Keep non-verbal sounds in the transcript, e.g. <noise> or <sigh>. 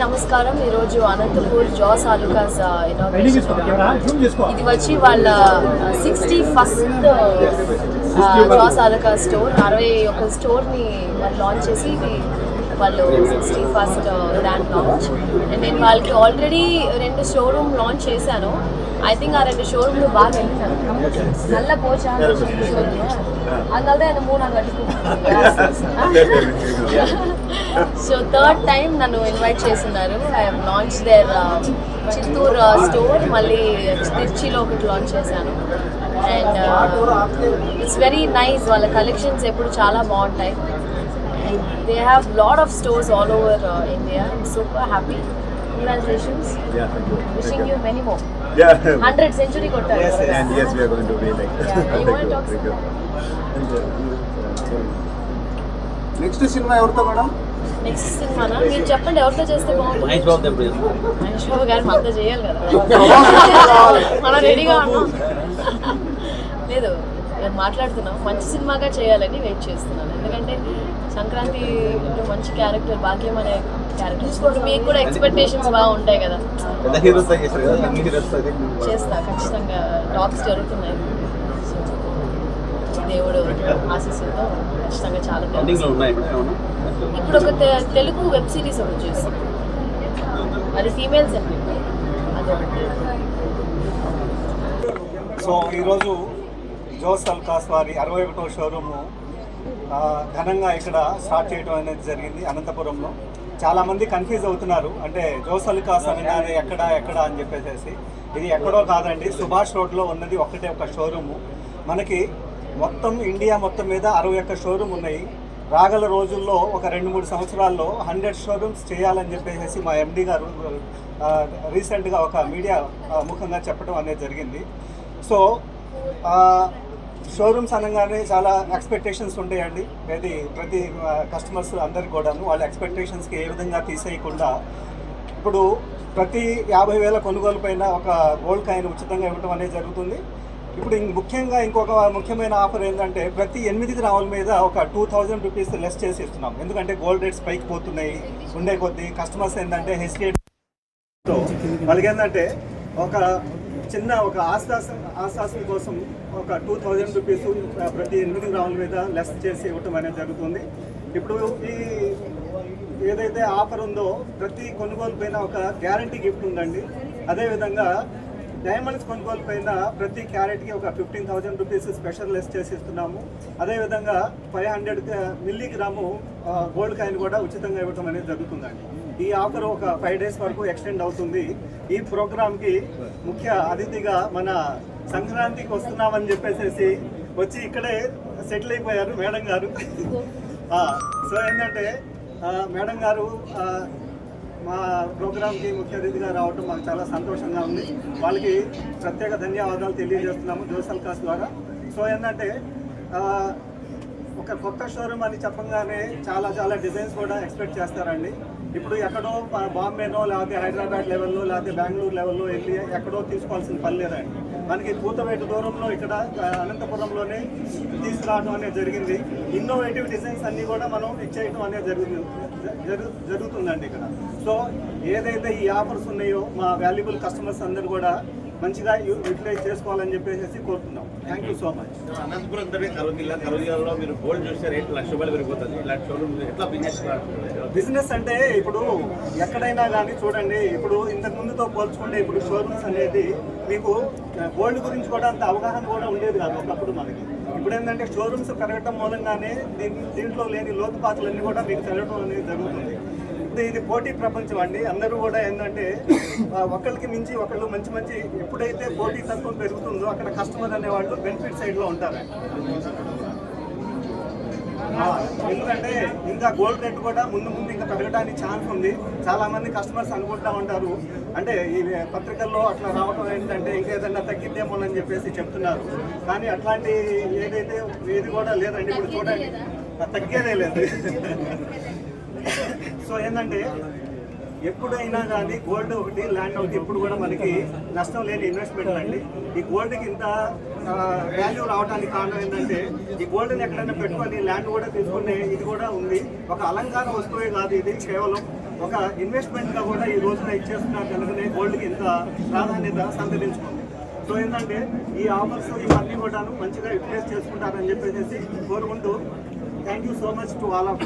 నమస్కారం ఈరోజు Anantapur Jos Alukkas inauguration ఇది వచ్చి వాళ్ళ sixty first Jos Alukkas store అరవై ఒక స్టోర్ని వాళ్ళు లాంచ్ చేసి ఇది వాళ్ళు sixty first grand launch and నేను వాళ్ళకి ఆల్రెడీ రెండు షోరూమ్ లాంచ్ చేశాను ఐ థింక్ ఆ రెండు షోరూమ్లు బాగా వెళ్ళాను నల్ల పోచా షోరూమ్ அதனால என்ன மூணாவது வாட்டி సో థర్డ్ టైం నన్ను ఇన్వైట్ చేస్తున్నారు. I have launch there Chittoor store మళ్ళీ తిరుచిలో ఒకటి లాంచ్ చేశాను. అండ్ ఇట్స్ వెరీ నైస్ వాళ్ళ కలెక్షన్స్ ఎప్పుడు చాలా బాగుంటాయి. They have lot of stores all over India super happy congratulations Yeah, thank you. Wishing you many more Yeah. Hundred century కొట్టారు. And yes, we are going to be like. Yeah, <laughs> you Thank wanna you, talk thank you. And, next cinema ఎవరితో madam? Next సినిమానా? మీరు చెప్పండి ఎవరితో చేస్తే బాగుంటుంది? మహేష్ బాబు మహేష్ బాబు గారు మనతో చేయాలి కదా. మనం రెడీగా ఉన్నాం. లేదు నేను మాట్లాడుతున్నాం. మంచి సినిమాగా చేయాలని వెయిట్ చేస్తున్నాను ఎందుకంటే సంక్రాంతి మంచి క్యారెక్టర్ భాగ్యం అనే క్యారెక్టర్ ఇప్పుడు మీకు కూడా ఎక్స్పెక్టేషన్స్ బాగా ఉంటాయి కదా. చేస్తా ఖచ్చితంగా. టాక్స్ జరుగుతున్నాయి. దేవుడు ఆశీస్సులతో ఖచ్చితంగా చాలా? ఇప్పుడు ఒక తెలుగు వెబ్ సిరీస్ ఒకటి చేస్తాం అది ఫీమేల్ సెంట్రిక్ అదొకటి. సో ఈరోజు జోస్ అల్కాస్ వారి అరవై ఒకటో షోరూము ఘనంగా ఇక్కడ స్టార్ట్ చేయడం అనేది జరిగింది అనంతపురంలో. చాలామంది కన్ఫ్యూజ్ అవుతున్నారు. అంటే జోస్ అల్కాస్ అనగానే ఎక్కడ ఎక్కడ అని చెప్పేసి ఇది ఎక్కడో కాదండి సుభాష్ రోడ్లో ఉన్నది ఒక్కటే ఒక షోరూము మనకి మొత్తం ఇండియా మొత్తం మీద అరవై ఒక్క షోరూమ్ ఉన్నాయి. రాగల రోజుల్లో ఒక రెండు మూడు సంవత్సరాల్లో హండ్రెడ్ షోరూమ్స్ చేయాలని చెప్పేసి మా ఎండి గారు రీసెంట్గా ఒక మీడియా ముఖంగా చెప్పడం అనేది జరిగింది. సో షోరూమ్స్ అనగానే చాలా ఎక్స్పెక్టేషన్స్ ఉంటాయండి. ప్రతి ప్రతి కస్టమర్స్ అందరికి కూడాను వాళ్ళ ఎక్స్పెక్టేషన్స్కి ఏ విధంగా తీసేయకుండా ఇప్పుడు ప్రతి యాభై వేల కొనుగోలు పైన ఒక గోల్డ్ కాయిన్ ఉచితంగా ఇవ్వడం అనేది జరుగుతుంది. ఇప్పుడు ముఖ్యంగా ఇంకొక ముఖ్యమైన ఆఫర్ ఏంటంటే ప్రతి ఎనిమిది గ్రాముల మీద ఒక టూ థౌజండ్ రూపీస్ లెస్ చేసి ఇస్తున్నాం. ఎందుకంటే గోల్డ్ రేట్స్ పైకి పోతున్నాయి ఉండే కొద్దీ కస్టమర్స్ ఏంటంటే హెసిటేట్తో వాళ్ళకి ఏంటంటే ఒక చిన్న ఒక ఆశ్వాసం ఆశ్వాసం కోసం ఒక టూ థౌజండ్ రూపీస్ ప్రతి ఎనిమిది గ్రాముల మీద లెస్ చేసి ఇవ్వటం అనేది జరుగుతుంది. ఇప్పుడు ఈ ఏదైతే ఆఫర్ ఉందో ప్రతి కొనుగోలు పైన ఒక గ్యారంటీ గిఫ్ట్ ఉందండి. అదేవిధంగా డైమండ్స్ కొనుగోలు పైన ప్రతి క్యారెట్కి ఒక fifteen thousand rupees special less చేసి ఇస్తున్నాము అదేవిధంగా five hundred milligram gram gold coin కూడా ఉచితంగా ఇవ్వటం అనేది జరుగుతుందండి. ఈ ఆఫర్ ఒక ఫైవ్ డేస్ వరకు ఎక్స్టెండ్ అవుతుంది. ఈ ప్రోగ్రామ్కి ముఖ్య అతిథిగా మన సంక్రాంతికి వస్తున్నామని చెప్పేసి వచ్చి ఇక్కడే సెటిల్ అయిపోయారు మేడం గారు. సో ఏంటంటే మేడం గారు మా ప్రోగ్రామ్కి ముఖ్య అతిథిగా రావటం మాకు చాలా సంతోషంగా ఉంది. వాళ్ళకి ప్రత్యేక ధన్యవాదాలు తెలియజేస్తున్నాము జోసల్ కాస్ ద్వారా. సో ఏంటంటే ఒక కొత్త షోరూమ్ అని చెప్పగానే చాలా చాలా డిజైన్స్ కూడా ఎక్స్పెక్ట్ చేస్తారండి. ఇప్పుడు ఎక్కడో బాంబేనో లేకపోతే హైదరాబాద్ లెవెల్లో లేకపోతే బెంగళూరు లెవెల్లో వెళ్ళి ఎక్కడో తీసుకోవాల్సిన పని లేదండి. మనకి కూతవేటు దూరంలో ఇక్కడ అనంతపురంలోనే తీసుకురావడం అనేది జరిగింది. ఇన్నోవేటివ్ డిజైన్స్ అన్నీ కూడా మనం ఇచ్చేయడం అనేది జరిగింది జరుగుతుందండి ఇక్కడ. సో ఏదైతే ఈ ఆఫర్స్ ఉన్నాయో మా వాల్యుబుల్ కస్టమర్స్ అందరు కూడా మంచిగా యూటిలైజ్ చేసుకోవాలని చెప్పేసి కోరుతున్నాం. Thank you so much Anantapuram దగ్గర కరువు జిల్లా కరువు జిల్లాలో మీరు గోల్డ్ చూస్తే రేట్ లక్ష రూపాయలు పెరిగిపోతుంది? షోరూమ్ ఎట్లా బిజినెస్ బిజినెస్ అంటే ఇప్పుడు ఎక్కడైనా కానీ చూడండి ఇప్పుడు ఇంతకు ముందుతో పోల్చుకుంటే ఇప్పుడు షోరూమ్స్ అనేది మీకు గోల్డ్ గురించి కూడా అంత అవగాహన కూడా ఉండేది కాదు ఒకప్పుడు మనకి. ఇప్పుడు ఏంటంటే షోరూమ్స్ పెరగటం మూలంగానే దీంట్లో లేని లోతుపాతులన్నీ కూడా మీకు తెలవడం అనేది జరుగుతుంది. ఇప్పుడు ఇది పోటీ ప్రపంచం అండి. అందరూ కూడా ఏంటంటే ఒకళ్ళకి మించి ఒకళ్ళు మంచి మంచి ఎప్పుడైతే పోటీ తత్వం పెరుగుతుందో అక్కడ కస్టమర్ అనేవాళ్ళు బెనిఫిట్ సైడ్లో ఉంటారు. ఎందుకంటే ఇంకా గోల్డ్ రేట్ కూడా ముందు ముందు ఇంకా పెరగడానికి ఛాన్స్ ఉంది. చాలా మంది కస్టమర్స్ అనుకుంటా ఉంటారు. అంటే ఈ పత్రికల్లో అట్లా రావటం ఏంటంటే ఇంకేదన్నా తగ్గిద్దేమో అని చెప్పేసి చెప్తున్నారు. కానీ అట్లాంటి ఏదైతే ఏది కూడా లేదండి. ఇప్పుడు చూడండి. తగ్గేదే లేదు. సో ఏంటంటే ఎప్పుడైనా కానీ గోల్డ్ ఒకటి ల్యాండ్ ఒకటి ఎప్పుడు కూడా మనకి నష్టం లేని ఇన్వెస్ట్మెంట్ అండి. ఈ గోల్డ్కి ఇంత వాల్యూ రావడానికి కారణం ఏంటంటే ఈ గోల్డ్ని ఎక్కడైనా పెట్టుకొని ల్యాండ్ కూడా తీసుకునే ఇది కూడా ఉంది. ఒక అలంకార వస్తువే కాదు ఇది కేవలం ఒక ఇన్వెస్ట్మెంట్గా కూడా ఈ రోజున ఇచ్చేస్తున్నారు కనుకనే గోల్డ్కి ఇంత ప్రాధాన్యత సంతరించుకుంది. సో ఏంటంటే ఈ ఆఫర్స్ ఇవన్నీ కూడా మంచిగా యూటిలైజ్ చేసుకుంటారని చెప్పేసి కోరుకుంటూ thank you so much to all of